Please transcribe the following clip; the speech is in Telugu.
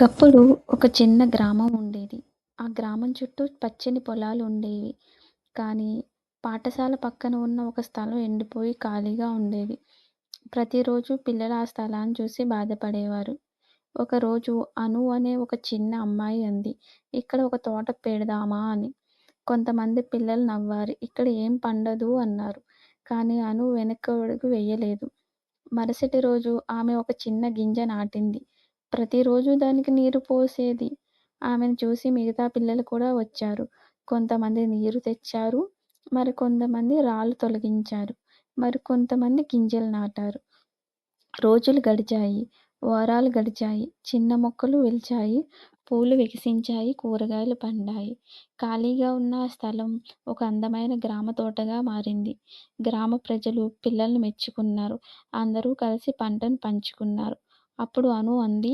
ఒకప్పుడు ఒక చిన్న గ్రామం ఉండేది. ఆ గ్రామం చుట్టూ పచ్చని పొలాలు ఉండేవి. కానీ పాఠశాల పక్కన ఉన్న ఒక స్థలం ఎండిపోయి ఖాళీగా ఉండేది. ప్రతిరోజు పిల్లలు ఆ స్థలాన్ని చూసి బాధపడేవారు. ఒకరోజు అను అనే ఒక చిన్న అమ్మాయి అంది ఇక్కడ ఒక తోట పెడదామా అని. కొంతమంది పిల్లలు నవ్వారు. ఇక్కడ ఏం పండదు అన్నారు. కానీ అను వెనకడుగు వేయలేదు. మరుసటి రోజు ఆమె ఒక చిన్న గింజ నాటింది. ప్రతిరోజూ దానికి నీరు పోసేది. ఆమెను చూసి మిగతా పిల్లలు కూడా వచ్చారు. కొంతమంది నీరు తెచ్చారు. మరి కొంతమంది రాళ్ళు తొలగించారు. మరి కొంతమంది గింజలు నాటారు. రోజులు గడిచాయి. వారాలు గడిచాయి. చిన్న మొక్కలు వెలిచాయి పూలు వికసించాయి. కూరగాయలు పండాయి. ఖాళీగా ఉన్న స్థలం ఒక అందమైన గ్రామ తోటగా మారింది. గ్రామ ప్రజలు పిల్లల్ని మెచ్చుకున్నారు. అందరూ కలిసి పంటను పంచుకున్నారు. అప్పుడు అను అంది.